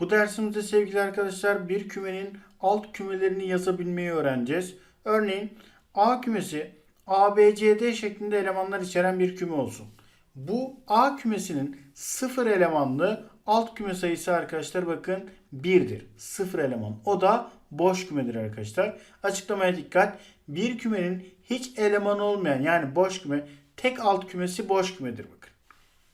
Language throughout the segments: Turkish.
Bu dersimizde sevgili arkadaşlar bir kümenin alt kümelerini yazabilmeyi öğreneceğiz. Örneğin A kümesi A, B, C, D şeklinde elemanlar içeren bir küme olsun. Bu A kümesinin sıfır elemanlı alt küme sayısı arkadaşlar bakın 1'dir. Sıfır eleman. O da boş kümedir arkadaşlar. Açıklamaya dikkat. Bir kümenin hiç elemanı olmayan yani boş küme tek alt kümesi boş kümedir bakın.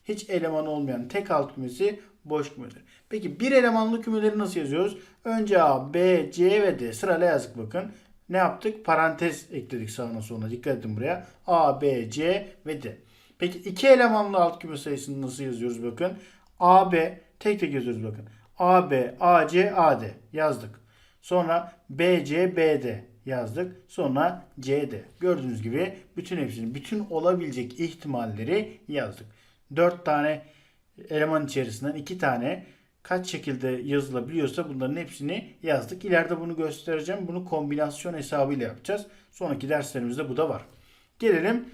Hiç eleman olmayan tek alt kümesi boş kümedir. Peki bir elemanlı kümeleri nasıl yazıyoruz? Önce A, B, C ve D sırayla yazdık bakın. Ne yaptık? Parantez ekledik sağına soluna. Dikkat edin buraya. A, B, C ve D. Peki iki elemanlı alt küme sayısını nasıl yazıyoruz bakın. A, B tek tek yazıyoruz bakın. A, B, A, C, A, D yazdık. Sonra B, C, B, D yazdık. Sonra C, D. Gördüğünüz gibi bütün hepsini, bütün olabilecek ihtimalleri yazdık. 4 tane eleman içerisinden 2 tane kaç şekilde yazılabiliyorsa bunların hepsini yazdık. İleride bunu göstereceğim. Bunu kombinasyon hesabıyla yapacağız. Sonraki derslerimizde bu da var. Gelelim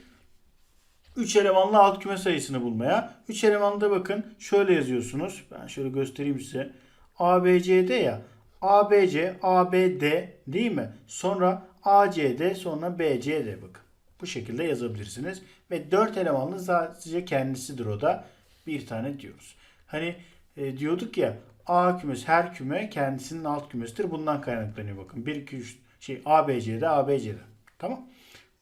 3 elemanlı alt küme sayısını bulmaya. 3 elemanlı bakın şöyle yazıyorsunuz. Ben şöyle göstereyim size. ABCD ya. ABC, ABD değil mi? Sonra ACD, sonra BCD bakın. Bu şekilde yazabilirsiniz. Ve 4 elemanlı sadece kendisidir o da. Bir tane diyoruz. Hani e, diyorduk ya A kümesi her küme kendisinin alt kümesidir. Bundan kaynaklanıyor bakın. 1, 2, 3 şey ABC'de ABC'de. Tamam.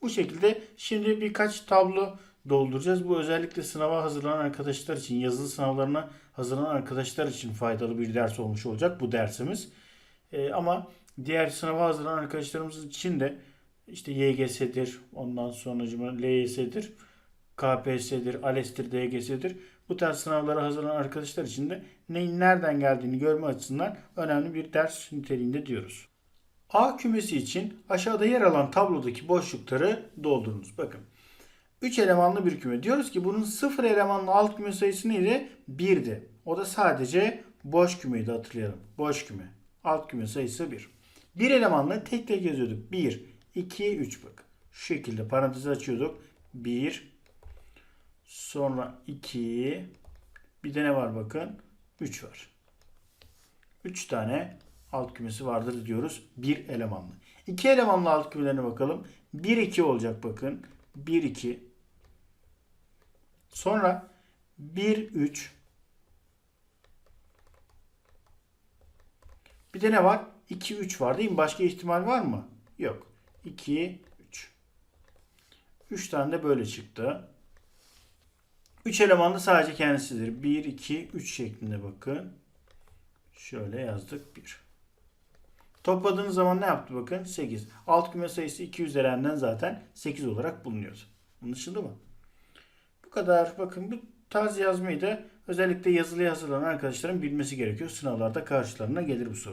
Bu şekilde şimdi birkaç tablo dolduracağız. Bu özellikle sınava hazırlanan arkadaşlar için, yazılı sınavlarına hazırlanan arkadaşlar için faydalı bir ders olmuş olacak bu dersimiz. Ee, ama diğer sınava hazırlanan arkadaşlarımız için de işte YGS'dir, ondan sonra LYS'dir, KPSS'dir, ALES'tir, DGS'dir. Bu tarz sınavlara hazırlanan arkadaşlar için de neyin nereden geldiğini görme açısından önemli bir ders niteliğinde diyoruz. A kümesi için aşağıda yer alan tablodaki boşlukları doldurunuz. Bakın. 3 elemanlı bir küme. Diyoruz ki bunun 0 elemanlı alt küme sayısı neydi? 1'di. O da sadece boş kümeydi hatırlayalım. Boş küme. Alt küme sayısı 1. 1 elemanlı tek tek yazıyorduk. 1, 2, 3 bak. Şu şekilde parantezi açıyorduk. 1, sonra 2, bir de ne var bakın? 3 var. 3 tane alt kümesi vardır diyoruz. Bir elemanlı. İki elemanlı alt kümelerine bakalım. 1 2 olacak bakın. 1 2. Sonra 1 3. Bir de ne var? 2 3 var değil mi? Başka ihtimal var mı? Yok. 2 3. 3 tane de böyle çıktı. 3 elemanlı sadece kendisidir. 1 2 3 şeklinde bakın. Şöyle yazdık 1. Topladığınız zaman ne yaptı bakın? 8. Alt küme sayısı 2 üzerinden zaten 8 olarak bulunuyordu. Anlaşıldı mı? Bu kadar. Bakın bu tarz yazmayı da özellikle yazılı hazırlanan arkadaşların bilmesi gerekiyor. Sınavlarda karşılarına gelir bu soru.